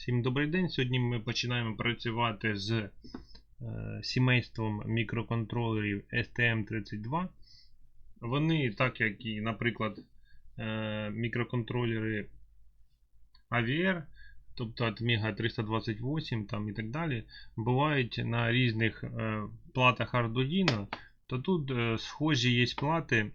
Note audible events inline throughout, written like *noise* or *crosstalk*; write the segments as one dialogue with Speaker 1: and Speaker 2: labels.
Speaker 1: Всім добрий день. Сьогодні ми починаємо працювати з е, сімейством мікроконтролерів STM32. Вони, так як і, наприклад, е, мікроконтролери AVR, тобто Atmega 328 там і так далі, бувають на різних е, платах Arduino, то тут е, схожі є плати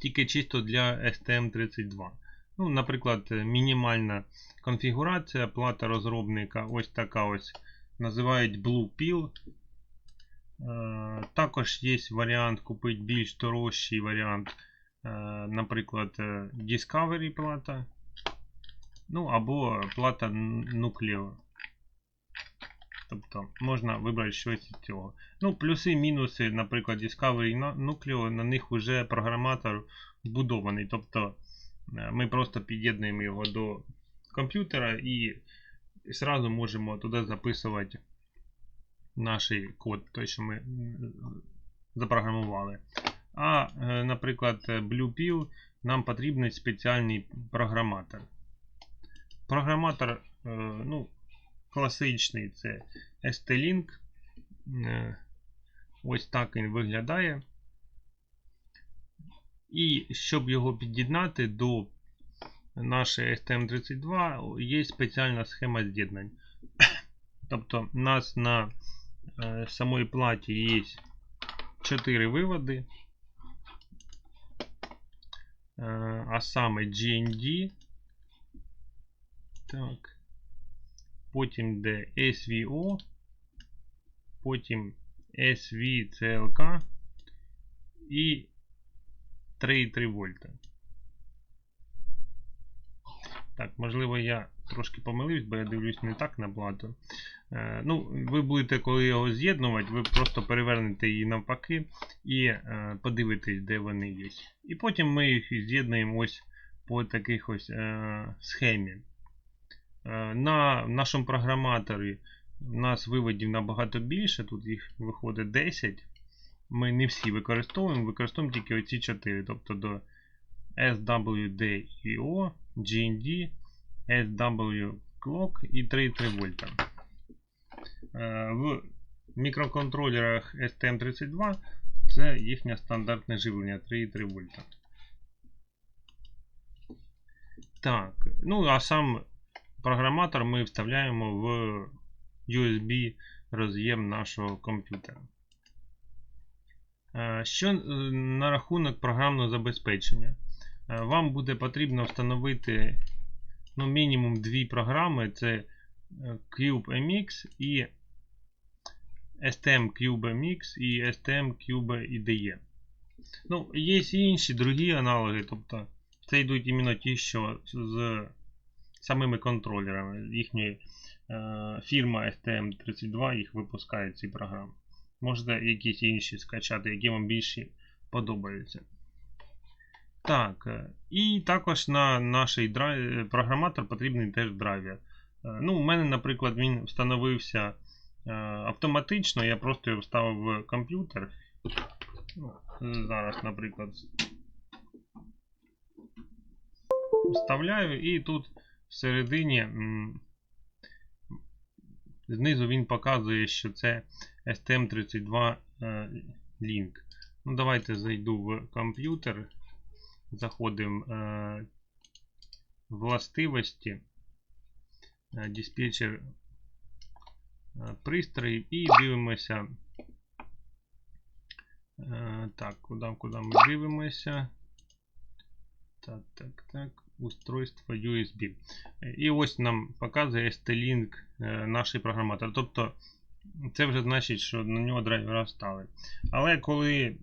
Speaker 1: тільки чисто для STM32. Ну, Наприклад, мінімальна конфігурація, плата розробника ось така ось називають Blue Pill. Е, Також є варіант купити більш дорожчий варіант, е, наприклад, е, Discovery плата. Ну, або плата Nucleo. Тобто можна вибрати щось із цього. Ну, плюси, мінуси, наприклад, Discovery Nucleo, на них вже програматор вбудований. Тобто е, ми просто під'єднуємо його до комп'ютера і зразу можемо туди записувати наш код, той, що ми запрограмували. А, е, наприклад, BluePill нам потрібен спеціальний програматор. Програматор е, ну, класичний це ST-Link. Е, ось так він виглядає. І щоб його під'єднати до нашої STM32, є спеціальна схема з'єднань. *coughs* Тобто, у нас на е, самій платі є 4 виводи, е, а саме GND. Так. Потім йде SVO, потім SVCLK і 3,3 вольта. Так, можливо, я трошки помилився, бо я дивлюсь не так на плату. Е, ну, Ви будете, коли його з'єднувати, ви просто перевернете її навпаки і е, подивитесь, де вони є. І потім ми їх з'єднуємо ось по таких ось е, схемі. Е, на нашому програматорі у нас виводів набагато більше, тут їх виходить 10. Ми не всі використовуємо, використовуємо тільки оці 4, тобто до SWDIO, GND, SW Clock і 3,3 вольта. Е, в мікроконтролерах STM32 це їхнє стандартне живлення 3,3 вольта. Так, ну а сам програматор ми вставляємо в USB роз'єм нашого комп'ютера. Що на рахунок програмного забезпечення? Вам буде потрібно встановити ну, мінімум дві програми: це CubeMX і STM-CubeMX і STM-Cube Ну, Є і інші другі аналоги, тобто це йдуть іменно ті, що з самими контролерами. Їхня е, фірма STM32 їх випускає ці програми. Можете якісь інші скачати, які вам більше подобаються. Так, е, і також на наш драйв... програматор потрібний теж драйвер. Е, ну, У мене, наприклад, він встановився е, автоматично, я просто його вставив в комп'ютер. Ну, Зараз, наприклад, вставляю і тут всередині знизу він показує, що це STM32 Link. Ну, Давайте зайду в комп'ютер. Заходимо в властивості, диспетчер пристроїв і дивимося. Так, куди, куди ми дивимося? Так, так, так устройства USB. І ось нам показує ST-Link е, наш програматор. Тобто це вже значить, що на нього драйвера стали. Але коли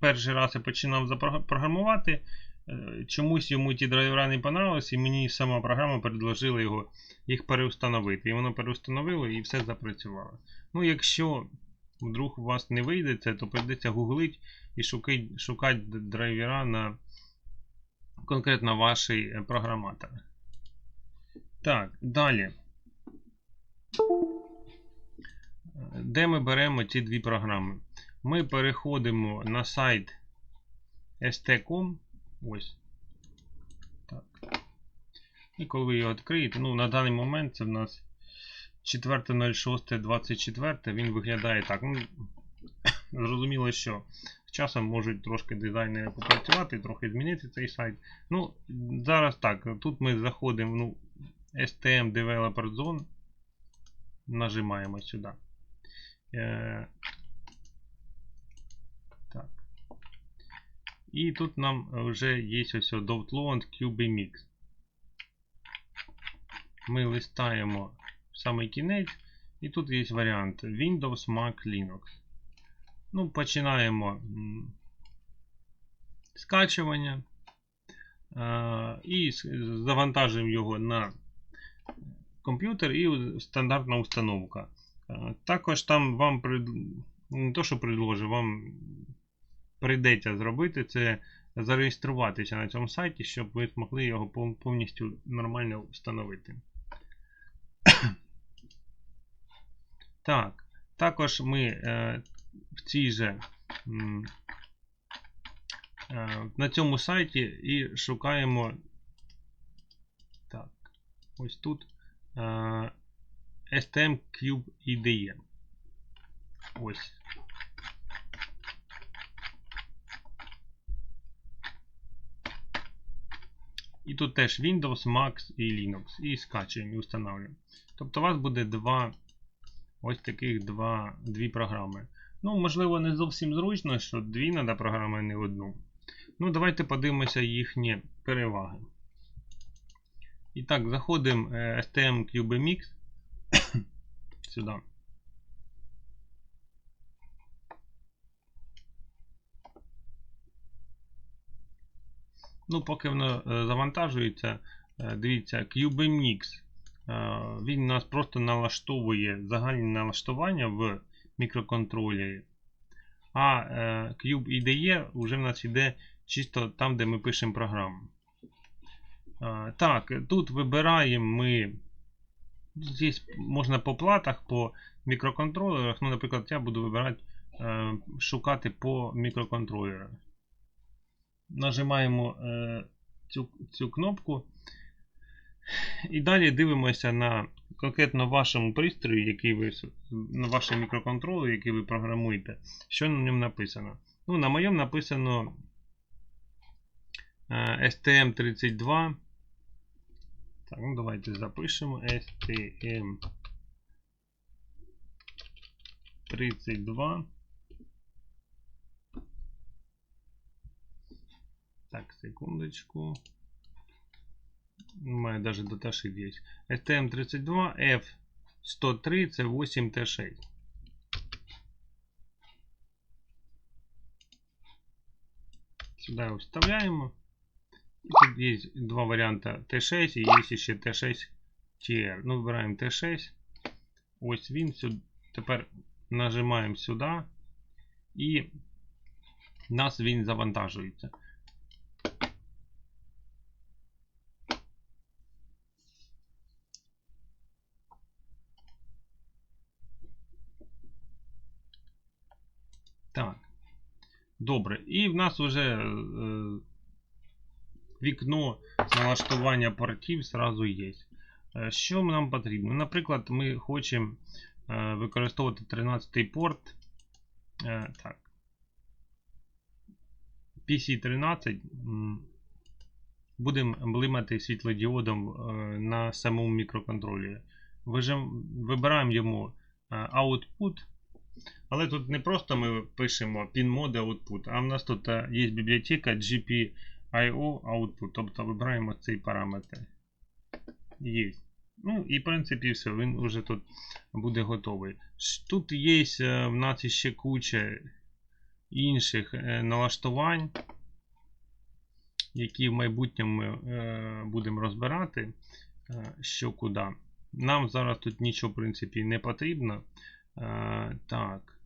Speaker 1: перший раз я починав запрограмувати, е, чомусь йому ті драйвера не понравилися, і мені сама програма предложила його, їх переустановити. І воно переустановило і все запрацювало. Ну, якщо вдруг у вас не вийде це, то прийдеться гуглить і шукати, шукати драйвера на конкретно ваш е, програматор. Так, далі. Де ми беремо ці дві програми? Ми переходимо на сайт st.com. Ось. Так. І коли ви його відкриєте, ну на даний момент це в нас 4.06.24, він виглядає так. Ну, *coughs* зрозуміло, що з часом можуть трошки дизайнери попрацювати, трохи змінити цей сайт. Ну, зараз так, тут ми заходимо ну, STM Developer Zone, нажимаємо сюди. Е, так. І тут нам вже є ось Dovtlond QBMix. Ми листаємо в самий кінець, і тут є варіант Windows, Mac, Linux. Ну, починаємо скачування е, і завантажуємо його на комп'ютер і стандартна установка. Е, Також там вам пред... не то, що предложу, вам прийдеться зробити це зареєструватися на цьому сайті, щоб ви змогли його повністю нормально встановити. *coughs* Так, також ми е, в цій же е, на цьому сайті і шукаємо так, ось тут е, STM Cube IDE. Ось. І тут теж Windows, Mac і Linux. І скачуємо і встановлюємо. Тобто у вас буде два ось таких два, дві програми. Ну, можливо, не зовсім зручно, що дві треба програми, а не одну. Ну, давайте подивимося їхні переваги. І так, заходимо е, STM CubeMix сюди. Ну, поки воно е, завантажується, е, дивіться, CubeMix. Е, Він нас просто налаштовує загальні налаштування в мікроконтролері. А Cube вже в нас йде чисто там, де ми пишемо програму. Так, тут вибираємо ми. Здесь можна по платах, по мікроконтролерах. Ну, наприклад, я буду вибирати е, шукати по мікроконтролерах. Нажимаємо е, цю, цю кнопку. І далі дивимося на конкретно вашому пристрої, який ви на вашому мікроконтролері, який ви програмуєте, що на ньому написано. Ну, на моєму написано е, STM32. Так, ну давайте запишемо STM32. Так, секундочку. У мене даже даташит є. STM32 F103 це 8 T6. Сюди його вставляємо. Тут є два варіанти T6 і є ще T6 TR. Ну, вибираємо T6. Ось він. Тепер нажимаємо сюди. І нас він завантажується. Так. Добре. І в нас вже е, вікно налаштування портів зразу є. Е, Що нам потрібно? Наприклад, ми хочемо е, використовувати 13 порт. Е, так. PC13 будемо блимати світлодіодом на самому мікроконтролері. Вижим- Вибираємо йому output. Але тут не просто ми пишемо pin-mode output, а в нас тут є бібліотека GPIO output, тобто вибираємо цей параметр. Є. Ну і в принципі все, він вже тут буде готовий. Тут є е, в нас ще куча інших е, налаштувань, які в майбутньому ми е, будемо розбирати, що куди. Нам зараз тут нічого, в принципі, не потрібно. Так.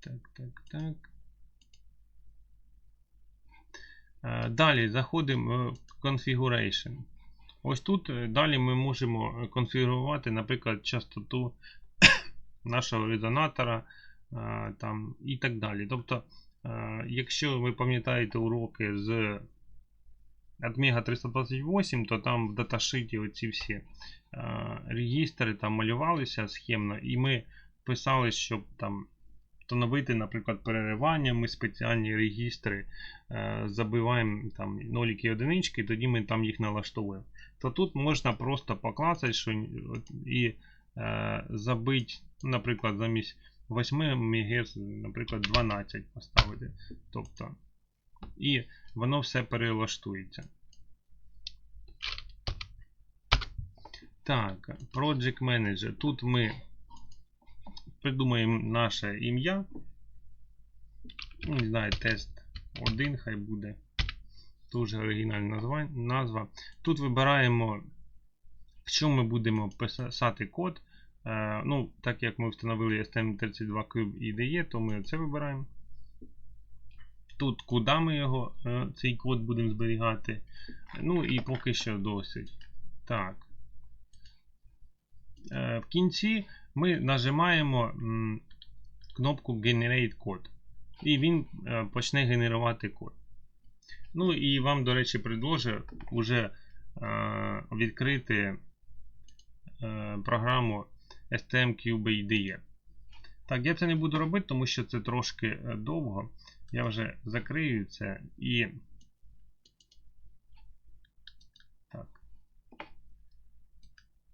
Speaker 1: Так, так, так. Е, Далі заходимо в Configuration. Ось тут е, далі ми можемо е, конфігурувати, наприклад, частоту *coughs* нашого резонатора е, там, і так далі. Тобто, е, якщо ви пам'ятаєте уроки з Atmega 328, то там в даташиті оці всі е, регістри там малювалися схемно, і ми писали, щоб там встановити, наприклад, переривання, ми спеціальні регістри е, забиваємо там ноліки і одинички, тоді ми там їх налаштовуємо. То тут можна просто покласти що, і е, забити, наприклад, замість 8 МГц, наприклад, 12 поставити. Тобто, і воно все перелаштується. Так, Project Manager. Тут ми придумаємо наше ім'я. Ну, Не знаю, тест 1 хай буде. Дуже оригінальна назва. Тут вибираємо, в чому ми будемо писати код. Е, ну, Так як ми встановили STM32 Cube IDE, то ми це вибираємо. Тут куди ми його, е, цей код будемо зберігати. Ну і поки що досить. Так. Е, в кінці ми нажимаємо кнопку Generate Code. І він е, почне генерувати код. Ну і вам, до речі, предложу вже е, відкрити е, програму STM Cube IDE. Так, я це не буду робити, тому що це трошки довго. Я вже закрию це і. Так.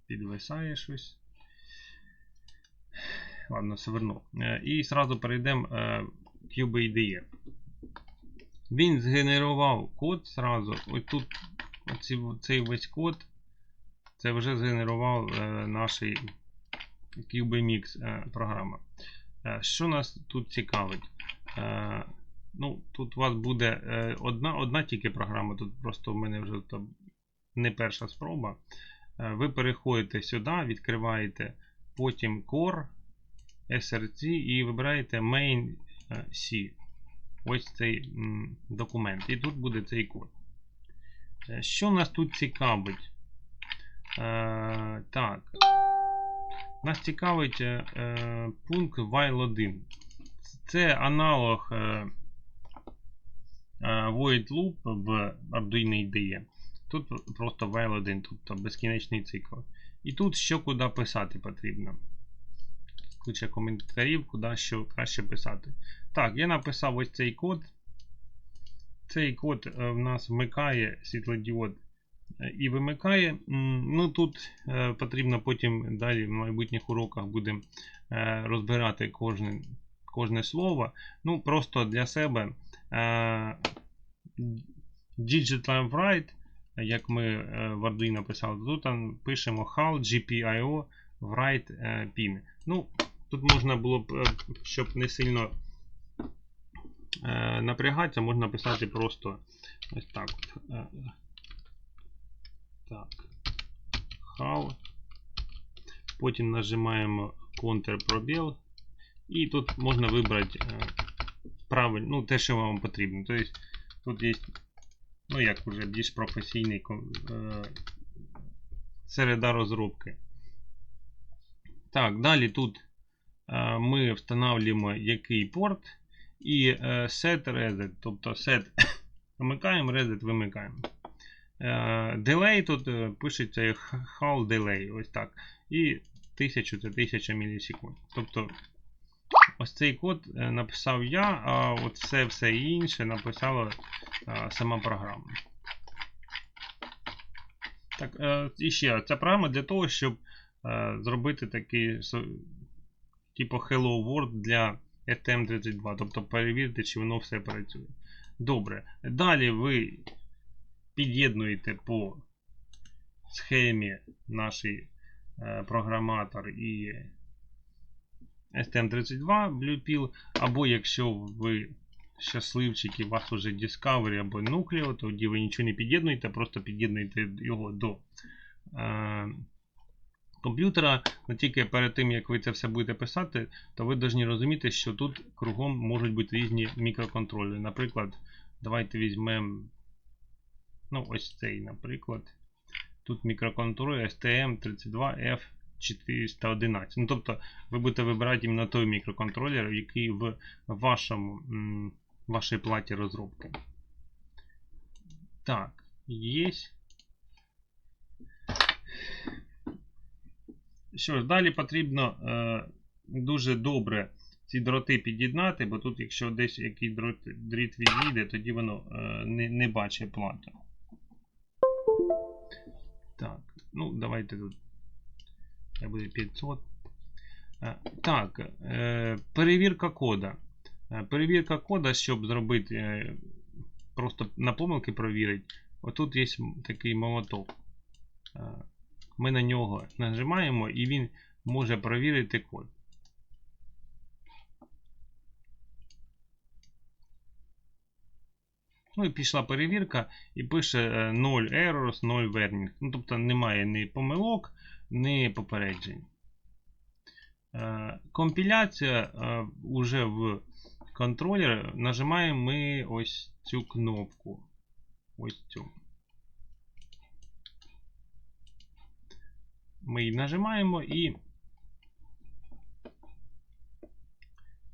Speaker 1: Підвисає щось. Ладно, поверну. І зразу перейдемо в CubeIDE. Він згенерував код зразу. Ось тут оці, цей весь код. Це вже згенерував е, наш CubeMix е, програма. Е, що нас тут цікавить? Е, ну, Тут у вас буде е, одна одна тільки програма. Тут просто в мене вже не перша спроба. Е, ви переходите сюди, відкриваєте потім Core, SRC і вибираєте Main е, C. Ось цей документ. І тут буде цей код. Е, що нас тут цікавить? Е, так. Нас цікавить е, е, пункт while 1. Це аналог е, void loop в Arduino IDE. Тут просто while 1, тобто безкінечний цикл. І тут що куди писати потрібно. Куча коментарів, куди що краще писати. Так, я написав ось цей код. Цей код е, в нас вмикає світлодіод і вимикає. Ну Тут е, потрібно потім далі в майбутніх уроках будемо е, розбирати кожне кожне слово. Ну, Просто для себе Digital Write, як ми в Arduino написали, тут там пишемо HAL GPIO write pin. Ну, Тут можна було б, щоб не сильно напрягатися, можна писати просто ось так. Так. HAL. Потім нажимаємо Ctrl-пробіл. І тут можна вибрати правильно, ну, те, що вам потрібно. Тобто тут є, ну як вже більш професійний середа розробки. Так, далі тут ми встановлюємо який порт і set reset, тобто set *coughs* вимикаємо, reset вимикаємо. Delay тут пишеться HAL delay, ось так. І 1000 це 1000 мілісекунд. Тобто ось цей код написав я, а от все все інше написала сама програма. Так, і ще ця програма для того, щоб зробити такий типу Hello World для STM32. Тобто перевірити, чи воно все працює. Добре. Далі ви під'єднуєте по схемі наш е, програматор і STM32 BluePill, або якщо ви щасливчики, у вас вже Discovery або Nucleo, тоді ви нічого не під'єднуєте, просто під'єднуєте його до е комп'ютера. Но тільки перед тим, як ви це все будете писати, то ви повинні розуміти, що тут кругом можуть бути різні мікроконтролі. Наприклад, давайте візьмемо ну ось цей, наприклад. Тут мікроконтроль STM32F. 411. Ну, Тобто ви будете вибирати на той мікроконтролер, який в вашому, в вашій платі розробки. Так, є. Що ж, далі потрібно е, дуже добре ці дроти під'єднати, бо тут, якщо десь який дрот, дріт відійде, тоді воно е, не не бачить плату. Так, ну, давайте тут Буде 500. Е, Так, е, перевірка кода. Е, Перевірка кода, щоб зробити, просто на помилки провірити. Отут є такий молоток. Ми на нього нажимаємо і він може перевірити код. Ну і пішла перевірка і пише е, 0 errors, 0 warning. Ну, тобто немає ні помилок, ні попереджень. Е, Компіляція е, уже в контролер нажимаємо ми ось цю кнопку. Ось цю. Ми її нажимаємо і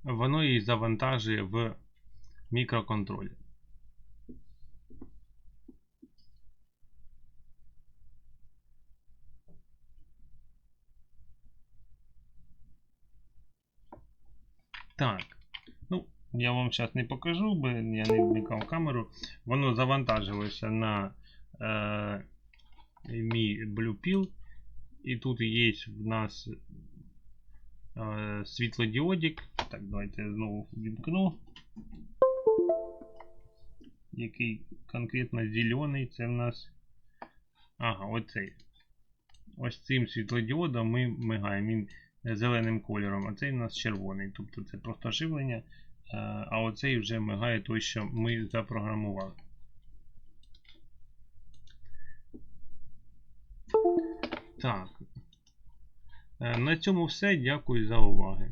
Speaker 1: воно її завантажує в мікроконтролер. Так. Ну, я вам зараз не покажу, бо я не вмикав камеру. Воно завантажилося на е, мій Bluepill. І тут є в нас е, світлодіодик. Так, давайте я знову вімкну. Який конкретно зелений, це в нас. Ага, оцей. Ось цим світлодіодом ми мигаємо. Зеленим кольором, а цей у нас червоний. Тобто це просто живлення. е, А оцей вже мигає той, що ми запрограмували. Так. Е, На цьому все. Дякую за увагу.